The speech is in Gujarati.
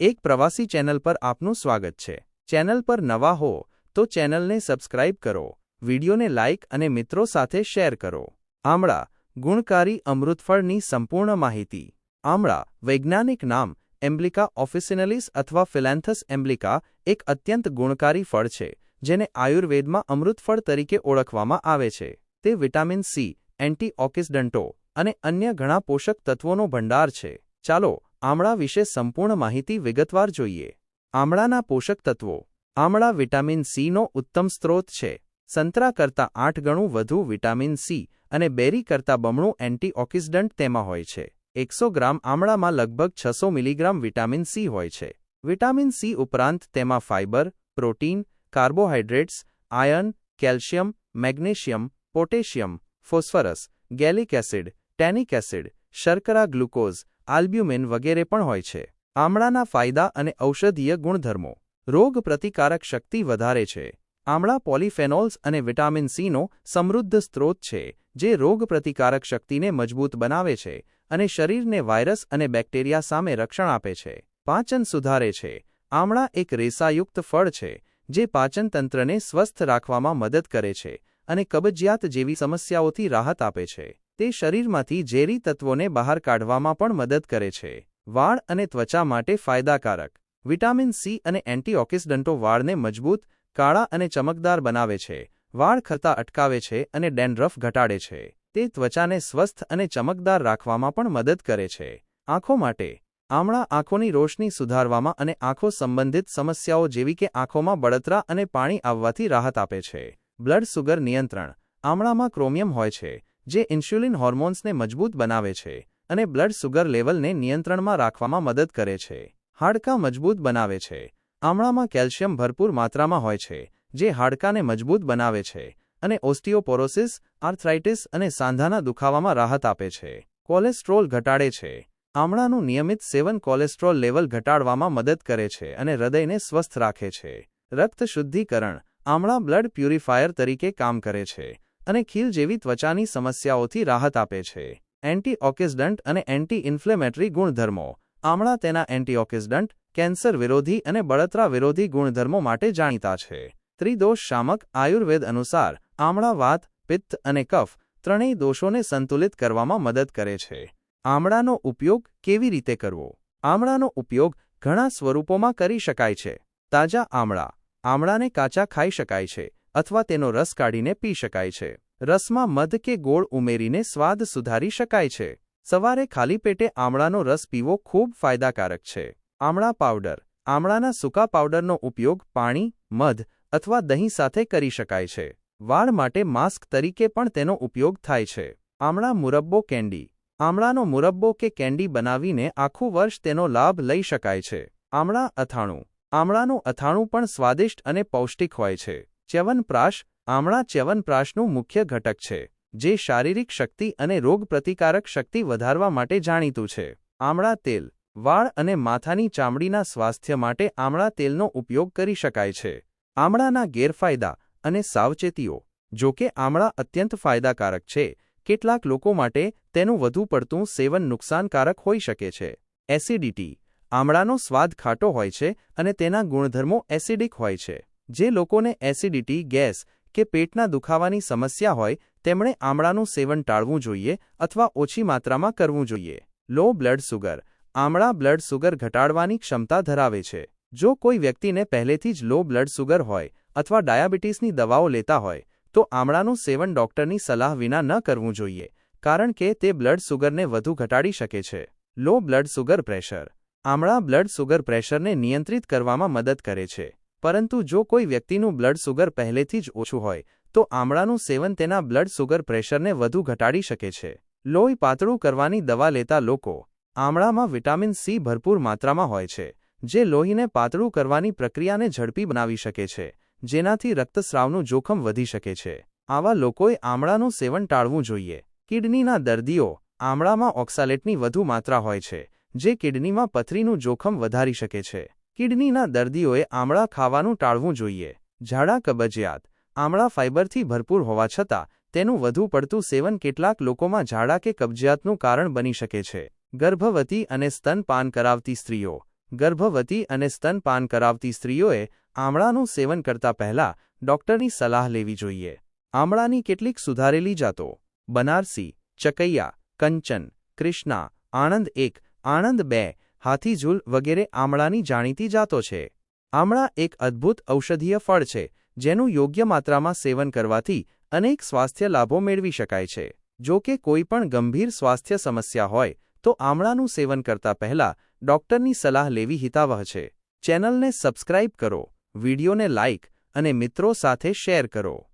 એક પ્રવાસી ચેનલ પર આપનું સ્વાગત છે. ચેનલ પર નવા હો, તો ચેનલને સબસ્ક્રાઇબ કરો, વિડિયોને લાઇક અને મિત્રો સાથે શેર કરો. આમળા, ગુણકારી અમૃતફળની સંપૂર્ણ માહિતી. આમળા, વૈજ્ઞાનિક નામ, એમ્બ્લિકા ઓફિસિનલિસ અથવા ફિલેન્થસ એમ્બ્લિકા, એક અત્યંત ગુણકારી ફળ છે, જેને આયુર્વેદમાં અમૃતફળ તરીકે ઓળખવામાં આવે છે. તે વિટામિન સી, એન્ટીઓક્સિડન્ટો અને અન્ય ઘણા પોષક તત્વોનો ભંડાર છે. ચાલો આમળા વિશે સંપૂર્ણ માહિતી વિગતવાર જોઈએ. આમળાના પોષક તત્વો. આમળા વિટામિન સીનો ઉત્તમ સ્ત્રોત છે. સંતરા કરતાં આઠ ગણું વધુ વિટામિન સી અને બેરી કરતાં બમણું એન્ટીઓક્સિડન્ટ તેમાં હોય છે. એકસો ગ્રામ આમળામાં લગભગ છસો મિલીગ્રામ વિટામિન સી હોય છે. વિટામિન સી ઉપરાંત તેમાં fibre protein, carbohydrates, iron, calcium, magnesium, potassium, phosphorus, gallic acid, tannic acid, શર્કરા glucose albumin વગેરે પણ હોય છે. આમળાના ફાયદા અને ઔષધીય ગુણધર્મો. રોગ પ્રતિકારક શક્તિ વધારે છે. આમળા પોલિફેનોલ્સ અને વિટામિન સીનો સમૃદ્ધ સ્ત્રોત છે, જે રોગ પ્રતિકારક શક્તિને મજબૂત બનાવે છે અને શરીરને વાયરસ અને બેક્ટેરિયા સામે રક્ષણ આપે છે. પાચન સુધારે છે. આમળા એક રેસાયુક્ત ફળ છે, જે પાચન તંત્રને સ્વસ્થ રાખવામાં મદદ કરે છે અને કબજિયાત જેવી સમસ્યાઓથી રાહત આપે છે. તે શરીરમાંથી ઝેરી તત્વોને બહાર કાઢવામાં પણ મદદ કરે છે. વાળ અને ત્વચા માટે ફાયદાકારક. વિટામિન સી અને એન્ટીઓક્સિડન્ટો વાળને મજબૂત, કાળા અને ચમકદાર બનાવે છે. વાળ ખરતા અટકાવે છે અને ડેન્ડ્રફ ઘટાડે છે. તે ત્વચાને સ્વસ્થ અને ચમકદાર રાખવામાં પણ મદદ કરે છે. આંખો માટે. આમળા આંખોની રોશની સુધારવામાં અને આંખો સંબંધિત સમસ્યાઓ જેવી કે આંખોમાં બળતરા અને પાણી આવવાથી રાહત આપે છે. બ્લડ સુગર નિયંત્રણ. આમળામાં ક્રોમિયમ હોય છે. જે ઇન્સ્યુલિન હોર્મોન્સને મજબૂત બનાવે છે અને બ્લડ સુગર લેવલને નિયંત્રણમાં રાખવામાં મદદ કરે છે. હાડકાં મજબૂત બનાવે છે. આમળામાં કેલ્શિયમ ભરપૂર માત્રામાં હોય છે, જે હાડકાને મજબૂત બનાવે છે અને ઓસ્ટિયોપોરોસિસ આર્થરાઇટિસ અને સાંધાના દુખાવામાં રાહત આપે છે. કોલેસ્ટ્રોલ ઘટાડે છે. આમળાનું નિયમિત સેવન કોલેસ્ટ્રોલ લેવલ ઘટાડવામાં મદદ કરે છે અને હૃદયને સ્વસ્થ રાખે છે. રક્ત શુદ્ધિકરણ. આમળા બ્લડ પ્યુરિફાયર તરીકે કામ કરે છે. અને ખીલ જેવી ત્વચાની સમસ્યાઓથી રાહત આપે છે. એન્ટીઓક્સિડન્ટ અને એન્ટી ઇન્ફ્લેમેટરી ગુણધર્મો. આમળા તેના એન્ટીઓક્સિડન્ટ, કેન્સર વિરોધી અને બળતરા વિરોધી ગુણધર્મો માટે જાણીતા છે. ત્રિદોષ શામક, આયુર્વેદ અનુસાર, આમળા વાત, પિત્ત અને કફ ત્રણેય દોષોને સંતુલિત કરવામાં મદદ કરે છે. આમળાનો ઉપયોગ કેવી રીતે કરવો? આમળાનો ઉપયોગ ઘણા સ્વરૂપોમાં કરી શકાય છે. તાજા આમળા. આમળાને કાચા ખાઈ શકાય છે. અથવા તેનો રસ કાઢીને પી શકાય છે. રસમાં મધ કે ગોળ ઉમેરીને સ્વાદ સુધારી શકાય છે. સવારે ખાલી પેટે આમળાનો રસ પીવો ખૂબ ફાયદાકારક છે. આમળા પાવડર. આમળાના સૂકા પાવડરનો ઉપયોગ પાણી, મધ અથવા દહીં સાથે કરી શકાય છે. વાળ માટે માસ્ક તરીકે પણ તેનો ઉપયોગ થાય છે. આમળા મુરબ્બો કેન્ડી. આમળાનો મુરબ્બો કે કેન્ડી બનાવીને આખું વર્ષ તેનો લાભ લઈ શકાય છે. આમળા અથાણું. આમળાનું અથાણું પણ સ્વાદિષ્ટ અને પૌષ્ટિક હોય છે. ચ્યવનપ્રાશ આમળા ચ્યવનપ્રાશનું મુખ્ય ઘટક છે, જે શારીરિક શક્તિ અને રોગ પ્રતિકારક શક્તિ વધારવા માટે જાણીતું છે. આમળા તેલ, વાળ અને માથાની ચામડીના સ્વાસ્થ્ય માટે આમળા તેલનો ઉપયોગ કરી શકાય છે. આમળાના ગેરફાયદા અને સાવચેતીઓ. જો કે આમળા અત્યંત ફાયદાકારક છે, કેટલાક લોકો માટે તેનું વધુ પડતું સેવન નુકસાનકારક હોઈ શકે છે. એસિડિટી. આમળાનો સ્વાદ ખાટો હોય છે અને તેના ગુણધર્મો એસિડિક હોય છે. જે લોકોને એસિડિટી, ગેસ કે પેટના દુખાવાની સમસ્યા હોય, તેમણે આમળાનું સેવન ટાળવું જોઈએ અથવા ઓછી માત્રામાં કરવું જોઈએ. Low blood sugar. આમળા blood sugar ઘટાડવાની ક્ષમતા ધરાવે છે. જો કોઈ વ્યક્તિને પહેલેથી જ લો બ્લડ સુગર હોય અથવા ડાયાબિટીસની દવાઓ લેતા હોય, તો આમળાનું સેવન ડોક્ટરની સલાહ વિના ન કરવું જોઈએ, કારણ કે તે બ્લડ સુગરને વધુ ઘટાડી શકે છે. Low blood sugar pressure. આમળા blood sugar પ્રેશરને નિયંત્રિત કરવામાં મદદ કરે છે. પરંતુ જો કોઈ વ્યક્તિનું બ્લડ સુગર પહેલેથી જ ઓછું હોય, તો આમળાનું સેવન તેના બ્લડ સુગર પ્રેશરને વધુ ઘટાડી શકે છે. લોહી પાતળું કરવાની દવા લેતા લોકો આમળામાં વિટામિન સી ભરપૂર માત્રામાં હોય છે, જે લોહીને પાતળું કરવાની પ્રક્રિયાને ઝડપી બનાવી શકે છે, જેનાથી રક્તસ્રાવનું જોખમ વધી શકે છે. આવા લોકોએ આમળાનું સેવન ટાળવું જોઈએ. કિડનીના દર્દીઓ આમળામાં ઓક્સાલેટની વધુ માત્રા હોય છે, જે કિડનીમાં પથરીનું જોખમ વધારી શકે છે. કિડનીના દર્દીઓએ આમળા ખાવાનું ટાળવું જોઈએ. ઝાડા કબજિયાત. આમળા ફાઇબરથી ભરપૂર હોવા છતાં, તેનું વધુ પડતું સેવન કેટલાક લોકોમાં ઝાડા કે કબજિયાતનું કારણ બની શકે છે. ગર્ભવતી અને સ્તનપાન કરાવતી સ્ત્રીઓ. ગર્ભવતી અને સ્તનપાન કરાવતી સ્ત્રીઓએ આમળાનું સેવન કરતા પહેલા ડોક્ટરની સલાહ લેવી જોઈએ. આમળાની કેટલીક સુધારેલી જાતો. બનારસી, ચકૈયા, કંચન, કૃષ્ણા, આણંદ એક, આણંદ બે હાથીઝૂલ વગેરે આમળાની જાણીતી જાતો છે. આમળા એક અદ્ભુત ઔષધીય ફળ છે, જેનું યોગ્ય માત્રામાં સેવન કરવાથી અનેક સ્વાસ્થ્ય લાભો મેળવી શકાય છે. જો કે કોઈપણ ગંભીર સ્વાસ્થ્ય સમસ્યા હોય, તો આમળાનું સેવન કરતા પહેલા ડોક્ટરની સલાહ લેવી હિતાવહ છે. ચેનલને સબસ્ક્રાઇબ કરો, વિડીયોને લાઇક અને મિત્રો સાથે શેર કરો.